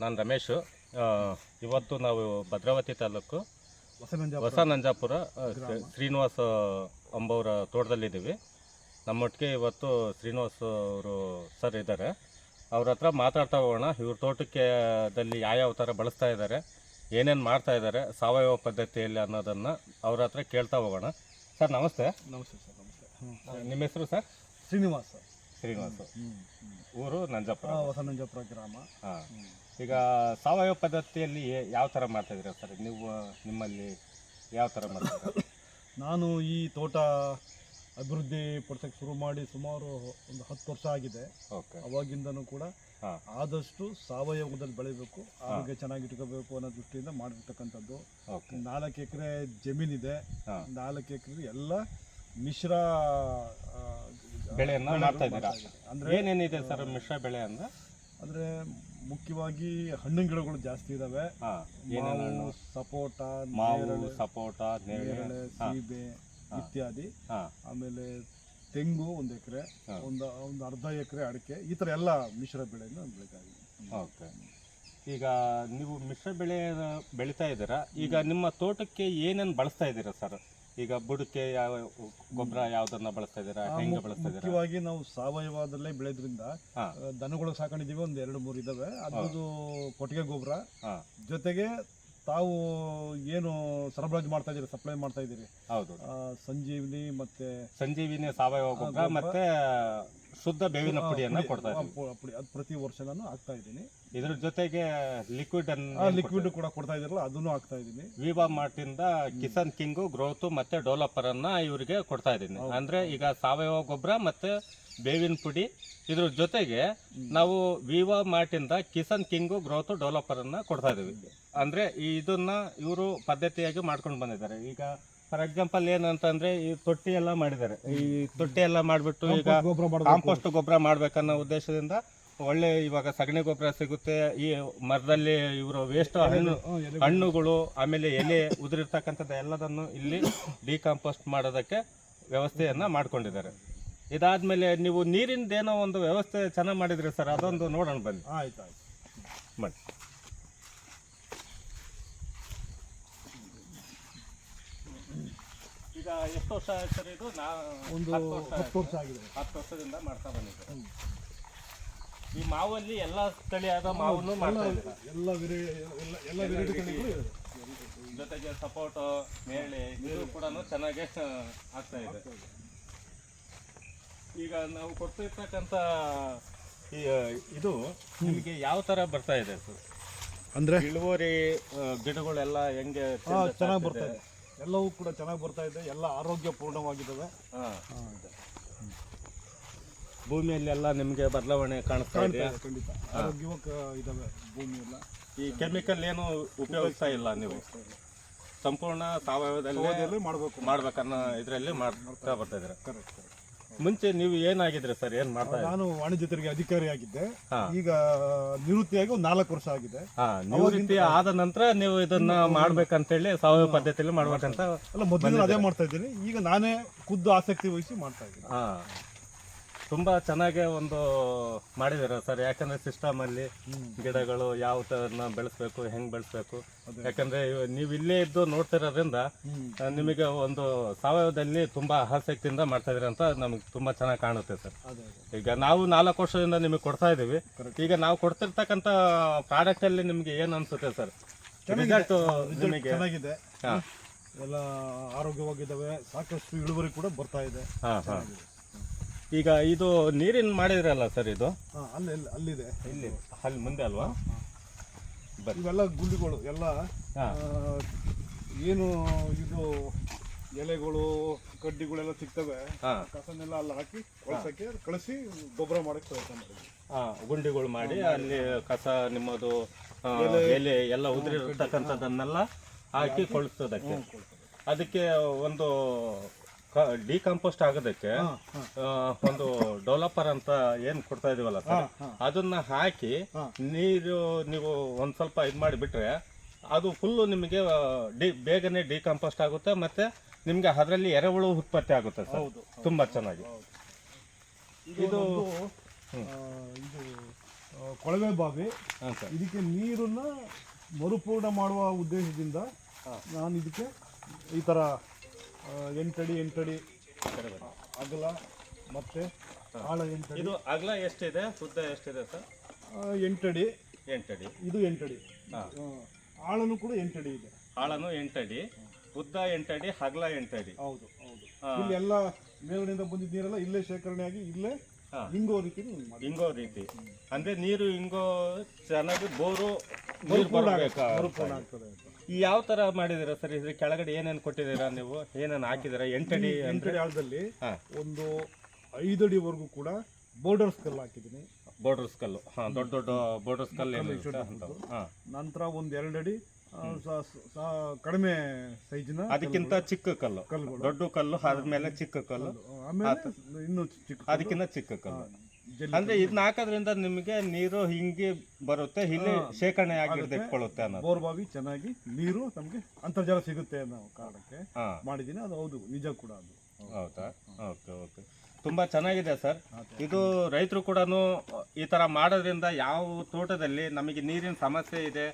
ನಾನು ರಮೇಶು. ಇವತ್ತು ನಾವು ಭದ್ರಾವತಿ ತಾಲೂಕು ಹೊಸ ನಂಜಾಪುರ ಶ್ರೀನಿವಾಸ ಅಂಬವರ ತೋಟದಲ್ಲಿದ್ದೀವಿ. ನಮ್ಮೊಟ್ಟಿಗೆ ಇವತ್ತು ಶ್ರೀನಿವಾಸ್ ಅವರು ಸರ್ ಇದ್ದಾರೆ. ಅವ್ರ ಹತ್ರ ಮಾತಾಡ್ತಾ ಹೋಗೋಣ. ಇವ್ರ ತೋಟಕ್ಕೆ ದಲ್ಲಿ ಯಾವ್ಯಾವ ಥರ ಬಳಸ್ತಾ ಇದ್ದಾರೆ ಏನೇನು ಮಾಡ್ತಾ ಇದ್ದಾರೆ ಸಾವಯವ ಪದ್ಧತಿಯಲ್ಲಿ ಅನ್ನೋದನ್ನು ಅವ್ರ ಹತ್ರ ಕೇಳ್ತಾ ಹೋಗೋಣ. ಸರ್ ನಮಸ್ತೆ. ನಮಸ್ತೆ ಸರ್ ನಮಸ್ತೆ. ನಿಮ್ಮ ಹೆಸರು ಸರ್? ಶ್ರೀನಿವಾಸ್ ಸರ್. ಶ್ರೀನಿವಾಸ್. ಊರು ನಂಜಾಪುರ. ಹೊಸ ನಂಜಪ್ಪ ಗ್ರಾಮ. ಹಾಂ. ಈಗ ಸಾವಯವ ಪದ್ಧತಿಯಲ್ಲಿ ಯಾವ ಥರ ಮಾಡ್ತಾ ಇದ್ದೀರಾ ಸರ್? ನೀವು ನಿಮ್ಮಲ್ಲಿ ಯಾವ ಥರ ಮಾಡ್ತೀರಾ ನಾನು ಈ ತೋಟ ಅಭಿವೃದ್ಧಿ ಪಡಿಸೋಕ್ಕೆ ಶುರು ಮಾಡಿ ಸುಮಾರು ಒಂದು ಹತ್ತು ವರ್ಷ ಆಗಿದೆ. ಓಕೆ. ಅವಾಗಿಂದನೂ ಕೂಡ ಹಾಂ. ಆದಷ್ಟು ಸಾವಯವದಲ್ಲಿ ಬೆಳಿಬೇಕು ಆರೋಗ್ಯ ಚೆನ್ನಾಗಿ ಇಟ್ಕೋಬೇಕು ಅನ್ನೋ ದೃಷ್ಟಿಯಿಂದ ಮಾಡಿರ್ತಕ್ಕಂಥದ್ದು. ಓಕೆ. ನಾಲ್ಕು ಎಕರೆ ಜಮೀನಿದೆ. ಹಾಂ. ನಾಲ್ಕು ಎಕರೆ ಎಲ್ಲ ಮಿಶ್ರ ಆ, ಬೆಳೆಯನ್ನ ಬೆಳೆಗಳು ಮಾಡ್ತಾ ಇದ್ದೀರಾ. ಅಂದ್ರೆ ಏನೇನಿದೆ ಸರ್ ಮಿಶ್ರ ಬೆಳೆ ಅಂದ್ರೆ? ಅಂದ್ರೆ ಮುಖ್ಯವಾಗಿ ಹಣ್ಣಿನ ಗಿಡಗಳು ಜಾಸ್ತಿ ಇದಾವೆ. ಹಾಂ ಏನೇನು ಹಣ್ಣು? ಮಾವು ಸಪೋಟ ಮಾವು ನೇರಳೆ ಸಪೋಟ ನೇರಳೆ ನೇರಳೆ ಹಾಂ ಸೀಬೆ ಇತ್ಯಾದಿ. ಹಾಂ. ಆಮೇಲೆ ತೆಂಗು ಒಂದು ಎಕರೆ ಹಾ. ಒಂದು ಒಂದು ಅರ್ಧ ಎಕರೆ ಅಡಿಕೆ ಈ ಥರ ಎಲ್ಲ ಮಿಶ್ರ ಬೆಳೆಯನ್ನು ಬೆಳಿತಾ ಓಕೆ. ಈಗ ನೀವು ಮಿಶ್ರ ಬೆಳೆ ಬೆಳೀತಾ ಇದ್ದೀರಾ? ಈಗ ನಿಮ್ಮ ತೋಟಕ್ಕೆ ಏನೇನು ಬಳಸ್ತಾ ಇದ್ದೀರಾ ಸರ್? ಈಗ ಬುಡಕ್ಕೆ ಯಾವ ಗೊಬ್ಬರ ಯಾವ್ದನ್ನ ಬಳಸ್ತಾ ಇದ್ದೀರಾ? ಹೆಂಗೆ ಬಳಸ್ತಾ ಇದ್ದೀರಾ? ಮುಖ್ಯವಾಗಿ ನಾವು ಸಾವಯವದಲ್ಲೇ ಬೆಳೆದ್ರಿಂದ ದನಗಳು ಸಾಕೊಂಡಿದ್ದೀವಿ ಒಂದ್ ಎರಡು ಮೂರು ಇದಾವೆ. ಅದ್ರದ್ದು ಕೊಟ್ಟಿಗೆ ಗೊಬ್ಬರ. ಜೊತೆಗೆ ತಾವು ಏನು ಸರಬರಾಜು ಮಾಡ್ತಾ ಇದೀರಿ ಸಪ್ಲೈ ಮಾಡ್ತಾ ಇದೀರಿ ಹೌದು. ಸಂಜೀವಿನಿ ಮತ್ತೆ ಸಂಜೀವಿನಿ ಸಾವಯವ ಗೊಬ್ಬರ. ಮತ್ತೆ ಶುದ್ಧ ಬೇವಿನ ಪುಡಿಯನ್ನ ಕೊಡ್ತಾ ಆ, ಪುಡಿ ಅದು ಪ್ರತಿ ವರ್ಷ ನಾನು ಹಾಕ್ತಾ ಇದ್ದೀನಿ. ಇದ್ರ ಜೊತೆಗೆ ಲಿಕ್ವಿಡ್ ಅನ್ನ ಲಿಕ್ವಿಡ್ ಕೂಡ ಕೊಡ್ತಾ ಇದ್ರಲ್ಲ ಅದನ್ನು ಹಾಕ್ತಾ ಇದ್ದೀನಿ. ವಿವಾ ಮಾರ್ಟಿಂದ ಕಿಸನ್ ಕಿಂಗು ಗ್ರೋತ್ ಮತ್ತೆ ಡೆವಲಪರ್ ಅನ್ನ ಇವರಿಗೆ ಕೊಡ್ತಾ ಇದ್ದೀನಿ. ಅಂದ್ರೆ ಈಗ ಸಾವಯವ ಗೊಬ್ಬರ ಮತ್ತೆ ಬೇವಿನ ಪುಡಿ ಇದ್ರ ಜೊತೆಗೆ ನಾವು ವಿವಾ ಮಾರ್ಟಿಂದ ಕಿಸನ್ ಕಿಂಗು ಗ್ರೋತ್ ಡೆವಲಪರ್ ಅನ್ನ ಕೊಡ್ತಾ ಇದೀವಿ ಅಂದ್ರೆ ಇದನ್ನ ಇವರು ಪದ್ಧತಿಯಾಗಿ ಮಾಡ್ಕೊಂಡು ಬಂದಿದ್ದಾರೆ. ಈಗ ಫಾರ್ ಎಕ್ಸಾಂಪಲ್ ಏನಂತಂದ್ರೆ ಈ ತೊಟ್ಟಿ ಎಲ್ಲ ಮಾಡಿದ್ದಾರೆ. ಈ ತೊಟ್ಟಿ ಎಲ್ಲ ಮಾಡಿಬಿಟ್ಟು ಈಗ ಕಾಂಪೋಸ್ಟ್ ಗೊಬ್ಬರ ಮಾಡ್ಬೇಕನ್ನೋ ಉದ್ದೇಶದಿಂದ ಒಳ್ಳೆ ಇವಾಗ ಸಗಣಿ ಗೊಬ್ಬರ ಸಿಗುತ್ತೆ. ಈ ಮರದಲ್ಲಿ ಇವರು ವೇಸ್ಟ್ ಹಣ್ಣು ಹಣ್ಣುಗಳು ಆಮೇಲೆ ಎಲೆ ಉದುರಿರ್ತಕ್ಕಂಥದ್ದು ಎಲ್ಲದನ್ನು ಇಲ್ಲಿ ಡಿಕಾಂಪೋಸ್ಟ್ ಮಾಡೋದಕ್ಕೆ ವ್ಯವಸ್ಥೆಯನ್ನ ಮಾಡ್ಕೊಂಡಿದ್ದಾರೆ. ಇದಾದ್ಮೇಲೆ ನೀವು ನೀರಿಂದೇನೋ ಒಂದು ವ್ಯವಸ್ಥೆ ಚೆನ್ನಾಗಿ ಮಾಡಿದ್ರಿ ಸರ್. ಅದೊಂದು ನೋಡೋಣ ಬನ್ನಿ. ಆಯ್ತು ಆಯ್ತು. ಬನ್ನಿ. ಈಗ ಎಷ್ಟು ವರ್ಷ ಸರ್ ಇದು? ನಾ ಒಂದು ಹತ್ತು ವರ್ಷ ಆಗಿದೆ. ಹತ್ತು ವರ್ಷದಿಂದ ಮಾಡ್ತಾ ಬಂದಿದ್ದೆ. ಈ ಮಾವಲ್ಲಿ ಎಲ್ಲ ತಳಿಯಾದ ಮಾವನ್ನು ಮಾಡ್ತಾ ಇದ್ದೀರಾ. ಎಲ್ಲ ವೆರೈ ಎಲ್ಲ ಎಲ್ಲ ವೆರೈಟಿ ತಳಿಗಳು ಇದೆ. ಜೊತೆಗೆ ಸಪೋರ್ಟ್ ನೇರಳೆ ನೀರು ಕೂಡ ಚೆನ್ನಾಗಿ ಆಗ್ತಾ ಇದೆ. ಈಗ ನಾವು ಕೊಡ್ತಿರ್ತಕ್ಕಂಥ ಈ ಇದು ನಿಮಗೆ ಯಾವ ತರ ಬರ್ತಾ ಇದೆ ಸರ್? ಅಂದ್ರೆ? ಇಳುವರಿ ಆ, ಗಿಡಗಳೆಲ್ಲ ಹೆಂಗೆ ಚೆನ್ನಾಗಿ ಬರ್ತಾ ಇದೆ. ಎಲ್ಲವೂ ಕೂಡ ಚೆನ್ನಾಗಿ ಬರ್ತಾ ಇದೆ. ಎಲ್ಲ ಆರೋಗ್ಯ ಪೂರ್ಣವಾಗಿದ್ದಾವೆ. ಭೂಮಿಯಲ್ಲಿ ಭೂಮಿಯಲ್ಲೆಲ್ಲ ನಿಮಗೆ ಬದಲಾವಣೆ ಕಾಣಿಸ್ತಾ ಇದೆ. ಖಂಡಿತ. ಆರೋಗ್ಯವಾಗಿ ಇದಾವೆ ಭೂಮಿ ಎಲ್ಲ ಈ ಕೆಮಿಕಲ್ ಏನು ಉಪಯೋಗಿಸ್ತಾ ಇಲ್ಲ ನೀವು? ಸಂಪೂರ್ಣ ಸಾವಯವದಲ್ಲಿ ಮಾಡಬೇಕು. ಮಾಡ್ಬೇಕನ್ನೋ ಇದರಲ್ಲಿ ಮಾಡ್ತಾ ಬರ್ತಾ ಇದ್ದಾರೆ? ಕರೆಕ್ಟ್ ಕರೆಕ್ಟ್ ಮುಂಚೆ ನೀವು ಏನಾಗಿದ್ರಿ ಸರ್? ಏನ್ ಮಾಡ್ತಾ ನಾನು ವಾಣಿಜ್ಯ ತೆರಿಗೆ ಅಧಿಕಾರಿ ಆಗಿದ್ದೆ. ಈಗ ನಿವೃತ್ತಿಯಾಗಿ ಒಂದು ನಾಲ್ಕು ವರ್ಷ ಆಗಿದೆ. ನಿವೃತ್ತಿ ಆದ ನಂತರ ನೀವು ಇದನ್ನ ಮಾಡ್ಬೇಕಂತ ಹೇಳಿ ಸಾವಯವ ಪದ್ಧತಿಯಲ್ಲಿ ಮಾಡ್ಬೇಕಂತ ಅಲ್ಲ ಮೊದಲು ಅದೇ ಮಾಡ್ತಾ ಇದ್ದೀನಿ. ಈಗ ನಾನೇ ಖುದ್ದು ಆಸಕ್ತಿ ವಹಿಸಿ ಮಾಡ್ತಾ ಇದ್ದೀನಿ. ತುಂಬಾ ಚೆನ್ನಾಗಿ ಒಂದು ಮಾಡಿದಿರ ಸರ್. ಯಾಕಂದ್ರೆ ಸಿಸ್ಟಮ್ ಅಲ್ಲಿ ಗಿಡಗಳು ಯಾವ ತರನ ಬೆಳೆಸ್ಬೇಕು ಹೆಂಗ್ ಬೆಳೆಸ್ಬೇಕು. ಯಾಕಂದ್ರೆ ನೀವು ಇಲ್ಲೇ ಇದ್ದು ನೋಡ್ತಿರೋದ್ರಿಂದ. ನಿಮಗೆ ಒಂದು ಸಾವಯವದಲ್ಲಿ ತುಂಬಾ ಆಸಕ್ತಿಯಿಂದ ಮಾಡ್ತಾ ಇದೀರ ಅಂತ ನಮಗೆ ತುಂಬಾ ಚೆನ್ನಾಗಿ ಕಾಣುತ್ತೆ ಸರ್. ಈಗ ನಾವು ನಾಲ್ಕು ವರ್ಷದಿಂದ ನಿಮಗೆ ಕೊಡ್ತಾ ಇದೀವಿ ಈಗ ನಾವು ಕೊಡ್ತಿರ್ತಕ್ಕಂಥ ಪ್ರಾಡಕ್ಟ್ ಅಲ್ಲಿ ನಿಮ್ಗೆ ಏನ್ ಅನ್ಸುತ್ತೆ ಸರ್? ರಿಸಲ್ಟ್ ನಿಮಗೆ? ಎಲ್ಲ ಆರೋಗ್ಯವಾಗಿದ್ದಾವೆ. ಸಾಕಷ್ಟು ಇಳುವರಿ ಕೂಡ ಬರ್ತಾ ಇದೆ. ಹಾ ಹಾ. ಈಗ ಇದು ನೀರಿನ ಮಾಡಿದ್ರಲ್ಲ ಸರ್ ಇದು? ಅಲ್ಲಿ ಅಲ್ಲಿದೆ. ಇಲ್ಲಿ ಅಲ್ಲಿ ಮುಂದೆ ಅಲ್ವಾ? ಇವೆಲ್ಲ ಗುಂಡಿಗಳು ಎಲ್ಲ ಏನು ಇದು ಎಲೆಗಳು ಕಡ್ಡಿಗಳೆಲ್ಲ ಸಿಗ್ತವೆ. ಕಸನೆಲ್ಲ ಅಲ್ಲಿ ಹಾಕಿ ಕಳ್ಸಕ್ಕೆ ಕಳಿಸಿ ಗೊಬ್ಬರ ಮಾಡಕ್ಕೆ ಪ್ರಯತ್ನ ಮಾಡಿದ್ವಿ. ಹಾ ಗುಂಡಿಗಳು ಮಾಡಿ ಅಲ್ಲಿ ಕಸ ನಿಮ್ಮದು ಎಲೆ ಎಲ್ಲ ಉದುರಿರ್ತಕ್ಕಂಥದ್ದನ್ನೆಲ್ಲ ಹಾಕಿ ಕೊಳಿಸೋದಕ್ಕೆ. ಅದಕ್ಕೆ ಒಂದು ಡಿಕಂಪೋಸ್ಟ್ ಆಗೋದಕ್ಕೆ ಒಂದು ಡೆವಲಪರ್ ಅಂತ ಏನ್ ಕೊಡ್ತಾ ಇದೀವಲ್ಲ ಸರ್. ಅದನ್ನ ಹಾಕಿ ನೀರು ನೀವು ಒಂದ್ ಸ್ವಲ್ಪ ಇದು ಮಾಡಿಬಿಟ್ರೆ ಅದು ಫುಲ್ಲು ನಿಮಗೆ ಡಿ ಬೇಗನೆ ಡಿಕಂಪೋಸ್ಟ್ ಆಗುತ್ತೆ ಮತ್ತೆ ನಿಮ್ಗೆ ಅದರಲ್ಲಿ ಎರೆಹುಳು ಉತ್ಪತ್ತಿ ಆಗುತ್ತೆ ಸರ್ ತುಂಬಾ ಚೆನ್ನಾಗಿ. ಇದು ಇದು ಕೊಳವೆ ಬಾವಿ. ಇದಕ್ಕೆ ನೀರನ್ನ ಮರುಪೂರ್ಣ ಮಾಡುವ ಉದ್ದೇಶದಿಂದ ನಾನು ಇದಕ್ಕೆ ಈ ಥರ ಎಂಟಡಿ ಎಂಟಡಿ. ಅಗಲ ಮತ್ತೆ ಆಳ ಎಂಟಡಿ. ಇದು ಅಗಲ ಎಷ್ಟಿದೆ? ಉದ್ದ ಎಷ್ಟಿದೆ ಸರ್? ಎಂಟಡಿ. ಎಂಟಡಿ. ಇದು ಎಂಟಡಿ. ಆಳನು ಕೂಡ ಎಂಟಡಿ ಇದೆ. ಆಳನು ಎಂಟಡಿ ಉದ್ದ ಎಂಟಡಿ ಹಗಲ ಎಂಟಡಿ. ಹೌದು ಹೌದು. ಇಲ್ಲಿ ಎಲ್ಲ ಮೇಲಿನಿಂದ ಬಂದಿದ್ದ ನೀರೆಲ್ಲ ಇಲ್ಲೇ ಶೇಖರಣೆ ಆಗಿ ಇಲ್ಲೇ ಇಂಗೋ ಹಿಂಗೋ ರೀತಿ ಹಿಂಗೋ ರೀತಿ. ಅಂದ್ರೆ ನೀರು ಹಿಂಗೋ ಚೆನ್ನಾಗಿ ಬೋರು ನೀರು ಬರ್ಬೇಕಾ ಯಾವ ತರ ಮಾಡಿದಿರ ಸರ್? ಇದ್ರ ಕೆಳಗಡೆ ಏನೇನು ಕೊಟ್ಟಿದ್ದೀರಾ ನೀವು? ಏನೇನು ಹಾಕಿದಿರ? ಎಂಟಡಿ ಅಂದ್ರೆ? ಎಂಟಡಿ ಆಳದಲ್ಲಿ ಹಾ. ಒಂದು ಐದಡಿವರೆಗೂ ಕೂಡ ಬೋರ್ಡರ್ಸ್ ಕಲ್ಲು ಹಾಕಿದ್ದೀನಿ. ಬೋರ್ಡರ್ಸ್ ಕಲ್ಲು ಹಾ ದೊಡ್ಡ ದೊಡ್ಡ ಬೋರ್ಡರ್ಸ್ ಕಲ್ಲು ಏನು. ಹಾ. ನಂತರ ಒಂದು ಎರಡಡಿ ಅಡಿ ಸ- ಸ- ಸ- ಕಡಿಮೆ ಸೈಜ್ನ ಅದಕ್ಕಿಂತ ಚಿಕ್ಕ ಕಲ್ಲು. ಕಲ್ಲುಗಳು. ದೊಡ್ಡ ಕಲ್ಲು ಆದ್ಮೇಲೆ ಚಿಕ್ಕ ಕಲ್ಲು. ಆಮೇಲೆ ಇನ್ನು ಚಿಕ್ಕ ಅದಕ್ಕಿಂತ ಚಿಕ್ಕ ಕಲ್ಲು. ಅಂದ್ರೆ ಇದನ್ನ ಹಾಕೋದ್ರಿಂದ ನಿಮಗೆ ನೀರು ಹಿಂಗೆ ಬರುತ್ತೆ ಇಲ್ಲಿ ಶೇಖರಣೆ ಆಗಿರುತ್ತೆ ಇಟ್ಕೊಳ್ಳುತ್ತೆ ಅನ್ನೋದು. ಬೋರ್ ಬಾವಿ ಚೆನ್ನಾಗಿ ನೀರು ನಮಗೆ ಅಂತರ್ಜಲ ಸಿಗುತ್ತೆ ಅನ್ನೋ ಕಾರಣಕ್ಕೆ ಮಾಡಿದ್ದೀನಿ. ಅದು ಹೌದು ನಿಜ ಕೂಡ ಅದು. ಹೌದಾ? Okay okay. ತುಂಬಾ ಚೆನ್ನಾಗಿದೆ ಸರ್. ಇದು ರೈತರು ಕೂಡ ಈ ತರ ಮಾಡೋದ್ರಿಂದ ಯಾವ ತೋಟದಲ್ಲಿ ನಮಗೆ ನೀರಿನ ಸಮಸ್ಯೆ ಇದೆ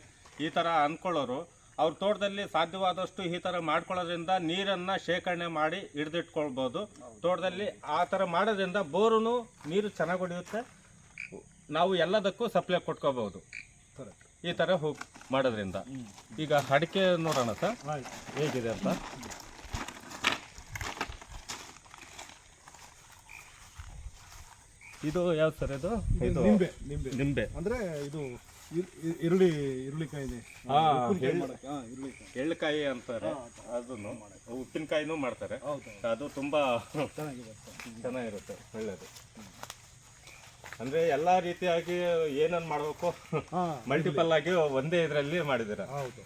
ಈ ತರ ಅಂದ್ಕೊಳ್ಳೋರು ಅವ್ರ ತೋಟದಲ್ಲಿ ಸಾಧ್ಯವಾದಷ್ಟು ಈ ಥರ ಮಾಡ್ಕೊಳ್ಳೋದ್ರಿಂದ ನೀರನ್ನು ಶೇಖರಣೆ ಮಾಡಿ ಹಿಡಿದಿಟ್ಕೊಳ್ಬೋದು. ತೋಟದಲ್ಲಿ ಆ ಥರ ಮಾಡೋದ್ರಿಂದ ಬೋರೂ ನೀರು ಚೆನ್ನಾಗಿ ಹೊಡೆಯುತ್ತೆ ನಾವು ಎಲ್ಲದಕ್ಕೂ ಸಪ್ಲೈ ಕೊಟ್ಕೋಬೋದು ಈ ಥರ ಹೋಗಿ ಮಾಡೋದ್ರಿಂದ. ಈಗ ಅಡಿಕೆ ನೋಡೋಣ ಸರ್. ಹೇಗಿದೆ ಅಂತ? ಇದು ಯಾವ್ದು ಸರ್ ಇದು ನಿಂಬೆ ನಿಂಬೆ. ನಿಂಬೆ. ಅಂದ್ರೆ ಇದು ಈರುಳ್ಳಿ ಈರುಳ್ಳಿಕಾಯಿ ಇದೆ. ಹಾ, ಎಳ್ಳುಕಾಯಿ ಅಂತಾರೆ. ಅದನ್ನು ಉಪ್ಪಿನಕಾಯಿನೂ ಮಾಡ್ತಾರೆ. ಅದು ತುಂಬಾ ಚೆನ್ನಾಗಿರುತ್ತೆ. ಒಳ್ಳೇದು ಅಂದ್ರೆ ಎಲ್ಲಾ ರೀತಿಯಾಗಿ ಏನನ್ನ ಮಾಡಬೇಕು? ಮಲ್ಟಿಪಲ್ ಆಗಿ ಒಂದೇ ಇದರಲ್ಲಿ ಮಾಡಿದಿರ ಹೌದು.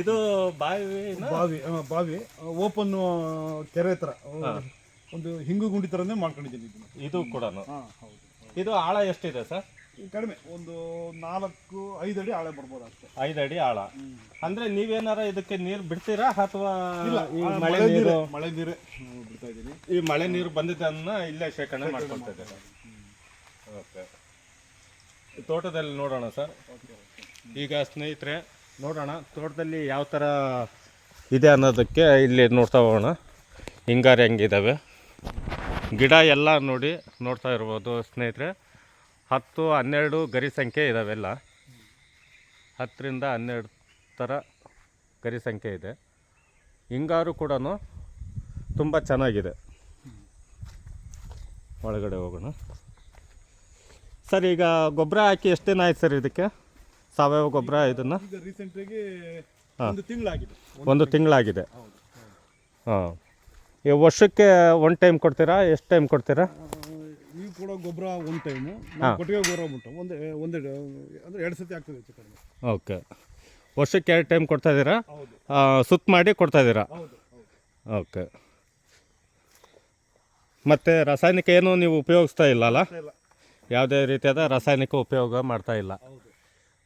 ಇದು ಬಾವಿ ಬಾವಿ ಬಾವಿ. ಓಪನ್ ಕೆರೆ ತರ ಒಂದು ಹಿಂಗು ಗುಂಡಿ ತರನೇ ಮಾಡ್ಕೊಂಡಿದ್ದೀನಿ ಇದು ಕೂಡ ಇದು ಆಳ ಎಷ್ಟಿದೆ ಸರ್? ಕಡಿಮೆ ಒಂದು ನಾಲ್ಕು ಐದು ಅಡಿ ಆಳ ಬರ್ಬೋದು ಅಷ್ಟೇ. ಐದು ಅಡಿ ಆಳ. ಅಂದ್ರೆ ನೀವೇನಾರ ಇದಕ್ಕೆ ನೀರು ಬಿಡ್ತೀರಾ ಅಥವಾ ಈ ಮಳೆ ಮಳೆ ನೀರು? ಮಳೆ ನೀರು ಬಿಡ್ತಾ ಇದ್ದೀನಿ. ಈ ಮಳೆ ನೀರು ಬಂದಿದ್ದನ್ನ ಇಲ್ಲೇ ಶೇಖರಣೆ ಮಾಡ್ಕೊಳ್ತಾ ಇದ್ದಾರೆ ಓಕೆ. ತೋಟದಲ್ಲಿ ನೋಡೋಣ ಸರ್. ಈಗ ಸ್ನೇಹಿತರೆ ನೋಡೋಣ ತೋಟದಲ್ಲಿ ಯಾವ ಥರ ಇದೆ ಅನ್ನೋದಕ್ಕೆ ಇಲ್ಲಿ ನೋಡ್ತಾ ಹೋಗೋಣ. ಹಿಂಗಾರು ಹೆಂಗಿದ್ದಾವೆ ಗಿಡ ಎಲ್ಲ ನೋಡಿ ನೋಡ್ತಾ ಇರ್ಬೋದು ಸ್ನೇಹಿತರೆ. ಹತ್ತು ಹನ್ನೆರಡು ಗರಿ ಸಂಖ್ಯೆ ಇದಾವೆಲ್ಲ. ಹತ್ತರಿಂದ ಹನ್ನೆರಡು ಥರ ಗರಿ ಸಂಖ್ಯೆ ಇದೆ. ಹಿಂಗಾರು ಕೂಡ ತುಂಬ ಚೆನ್ನಾಗಿದೆ. ಒಳಗಡೆ ಹೋಗೋಣ. ಸರ್ ಈಗ ಗೊಬ್ಬರ ಹಾಕಿ ಎಷ್ಟು ದಿನ ಆಯ್ತು ಸರ್ ಇದಕ್ಕೆ? ಸಾವಯವ ಗೊಬ್ಬರ ಇದನ್ನು? ಒಂದು ತಿಂಗಳಾಗಿದೆ. ಒಂದು ತಿಂಗಳಾಗಿದೆ. ಹಾಂ. ಈ ವರ್ಷಕ್ಕೆ ಒನ್ ಟೈಮ್ ಕೊಡ್ತೀರಾ ಎಷ್ಟು ಟೈಮ್ ಕೊಡ್ತೀರಾ? ನೀವು ಕೊಡೋ ಗೊಬ್ಬರ ಒಂದು ಟೈಮು ನಾವು ಕೊಟ್ಟಿಗೆ ಗೊಬ್ಬರ ಉಂಟು ಒಂದು ಒಂದು ಅಂದರೆ ಎರಡು ಸತಿ ಆಗ್ತದೆ ಹೆಚ್ಚು ಕಡಿಮೆ. ಓಕೆ. ವರ್ಷಕ್ಕೆ ಎರಡು ಟೈಮ್ ಕೊಡ್ತಾ ಇದ್ದೀರಾ? ಹೌದು. ಸುತ್ತ ಮಾಡಿ ಕೊಡ್ತಾ ಇದ್ದೀರಾ? ಹೌದು ಹೌದು. ಓಕೆ. ಮತ್ತು ರಾಸಾಯನಿಕ ಏನು ನೀವು ಉಪಯೋಗಿಸ್ತಾ ಇಲ್ಲ ಅಲ್ಲ? ಇಲ್ಲ. ಯಾವುದೇ ರೀತಿಯಾದ ರಾಸಾಯನಿಕ ಉಪಯೋಗ ಮಾಡ್ತಾ ಇಲ್ಲ. ಹೌದು.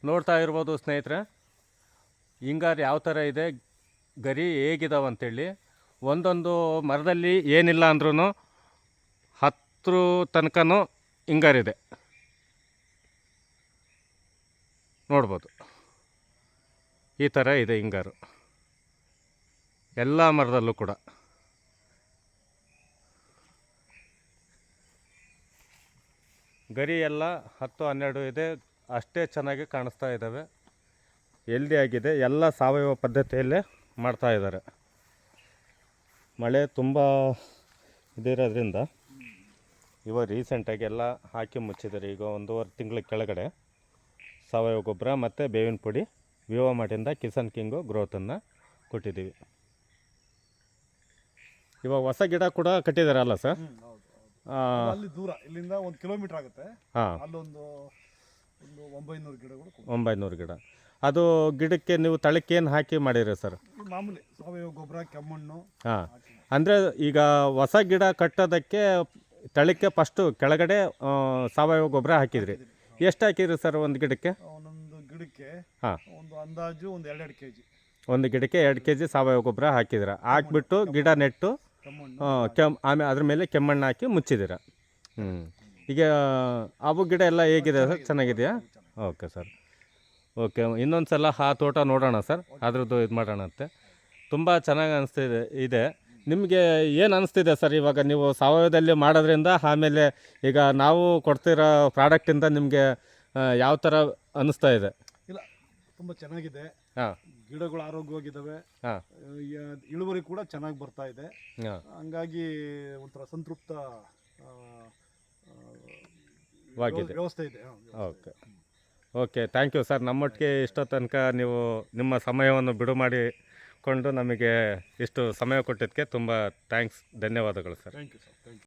ನೋಡ್ತಾ ಇರ್ಬೋದು ಸ್ನೇಹಿತರೆ ಹಿಂಗಾರು ಯಾವ ಥರ ಇದೆ ಗರಿ ಹೇಗಿದಾವೆ ಅಂತೇಳಿ. ಒಂದೊಂದು ಮರದಲ್ಲಿ ಏನಿಲ್ಲ ಅಂದ್ರೂ ಹತ್ತರ ತನಕನೂ ಹಿಂಗಾರಿದೆ. ನೋಡ್ಬೋದು. ಈ ಥರ ಇದೆ ಹಿಂಗಾರು. ಎಲ್ಲ ಮರದಲ್ಲೂ ಕೂಡ. ಗರಿ ಎಲ್ಲ ಹತ್ತು ಹನ್ನೆರಡು ಇದೆ. ಅಷ್ಟೇ ಚೆನ್ನಾಗಿ ಕಾಣಿಸ್ತಾ ಇದ್ದಾವೆ. ಎಲ್ದಿ ಆಗಿದೆ. ಎಲ್ಲ ಸಾವಯವ ಪದ್ಧತಿಯಲ್ಲೇ ಮಾಡ್ತಾ ಇದ್ದಾರೆ. ಮಳೆ ತುಂಬ ಇದಿರೋದ್ರಿಂದ ಇವಾಗ ರೀಸೆಂಟಾಗಿ ಎಲ್ಲ ಹಾಕಿ ಮುಚ್ಚಿದ್ದಾರೆ ಈಗ ಒಂದೂವರೆ ತಿಂಗಳ ಕೆಳಗಡೆ ಸಾವಯವ ಗೊಬ್ಬರ ಮತ್ತು ಬೇವಿನ ಪುಡಿ ವಿವೋ ಮಾಡಿಂದ ಕಿಸನ್ ಕಿಂಗು ಗ್ರೋತನ್ನು ಕೊಟ್ಟಿದ್ದೀವಿ. ಇವಾಗ ಹೊಸ ಗಿಡ ಕೂಡ ಕಟ್ಟಿದಾರಲ್ಲ ಸರ್ ಹೌದು ಹೌದು. ಅಲ್ಲಿ ದೂರ ಇಲ್ಲಿಂದ ಒಂದು ಕಿಲೋಮೀಟರ್ ಆಗುತ್ತೆ. ಹಾಂ. ಅಲ್ಲೊಂದು ಒಂದು ಒಂಬೈನೂರು ಗಿಡಗಳು. ಒಂಬೈನೂರು ಗಿಡ. ಅದು ಗಿಡಕ್ಕೆ ನೀವು ತಳಕ್ಕೆ ಏನು ಹಾಕಿ ಮಾಡಿರಿ ಸರ್ ಮಾಮೂಲಿ ಸಾವಯವ ಗೊಬ್ಬರ ಕೆಮ್ಮಣ್ಣು ಹಾಂ. ಅಂದರೆ ಈಗ ಹೊಸ ಗಿಡ ಕಟ್ಟೋದಕ್ಕೆ ತಳಕ್ಕೆ ಫಸ್ಟು ಕೆಳಗಡೆ ಸಾವಯವ ಗೊಬ್ಬರ ಹಾಕಿದ್ರಿ. ಎಷ್ಟು ಹಾಕಿದ್ರಿ ಸರ್ ಒಂದು ಗಿಡಕ್ಕೆ? ಒಂದೊಂದು ಗಿಡಕ್ಕೆ ಹಾಂ. ಒಂದು ಅಂದಾಜು ಒಂದು ಎರಡೆರಡು ಕೆ ಜಿ ಒಂದು ಗಿಡಕ್ಕೆ ಎರಡು ಕೆ ಜಿ ಸಾವಯವ ಗೊಬ್ಬರ ಹಾಕಿದಿರ. ಹಾಕ್ಬಿಟ್ಟು ಗಿಡ ನೆಟ್ಟು ಕೆಮ್ ಆಮೇಲೆ ಅದ್ರ ಮೇಲೆ ಕೆಮ್ಮಣ್ಣು ಹಾಕಿ ಮುಚ್ಚಿದಿರ. ಹ್ಞೂ ಈಗ ಅವು ಗಿಡ ಎಲ್ಲ ಹೇಗಿದೆ ಸರ್ ಚೆನ್ನಾಗಿದೆಯಾ? ಓಕೆ ಸರ್ ಓಕೆ ಇನ್ನೊಂದು ಸಲ ಆ ತೋಟ ನೋಡೋಣ ಸರ್ ಅದ್ರದ್ದು ಇದು ಮಾಡೋಣ ಅಂತೆ ತುಂಬ ಚೆನ್ನಾಗಿ ಅನಿಸ್ತಿದೆ ಇದೆ. ನಿಮಗೆ ಏನು ಅನಿಸ್ತಿದೆ ಸರ್ ಇವಾಗ ನೀವು ಸಾವಯವದಲ್ಲಿ ಮಾಡೋದ್ರಿಂದ? ಆಮೇಲೆ ಈಗ ನಾವು ಕೊಡ್ತಿರೋ ಪ್ರಾಡಕ್ಟಿಂದ ನಿಮಗೆ ಯಾವ ಥರ ಅನ್ನಿಸ್ತಾ ಇದೆ? ಇಲ್ಲ ತುಂಬ ಚೆನ್ನಾಗಿದೆ. ಹಾಂ. ಗಿಡಗಳು ಆರೋಗ್ಯವಾಗಿದ್ದಾವೆ ಹಾಂ. ಇಳುವರಿ ಕೂಡ ಚೆನ್ನಾಗಿ ಬರ್ತಾ ಇದೆ. ಹಾಂ. ಹಂಗಾಗಿ ಒಂಥರ ಸಂತೃಪ್ತ ಆ, ಆ, ವಾಗಿದೆ. ವ್ಯವಸ್ಥೆ ಇದೆ. ಹಾ, ವ್ಯವಸ್ಥೆ okay. Okay thank you sir. ನಮ್ಮೊಟ್ಟಿಗೆ ಇಷ್ಟೋ ತನಕ ನೀವು ನಿಮ್ಮ ಸಮಯವನ್ನು ಬಿಡು ಮಾಡಿಕೊಂಡು ನಮಗೆ ಇಷ್ಟು ಸಮಯ ಕೊಟ್ಟಿದ್ದಕ್ಕೆ ತುಂಬ ಥ್ಯಾಂಕ್ಸ್. ಧನ್ಯವಾದಗಳು ಸರ್. Thank you sir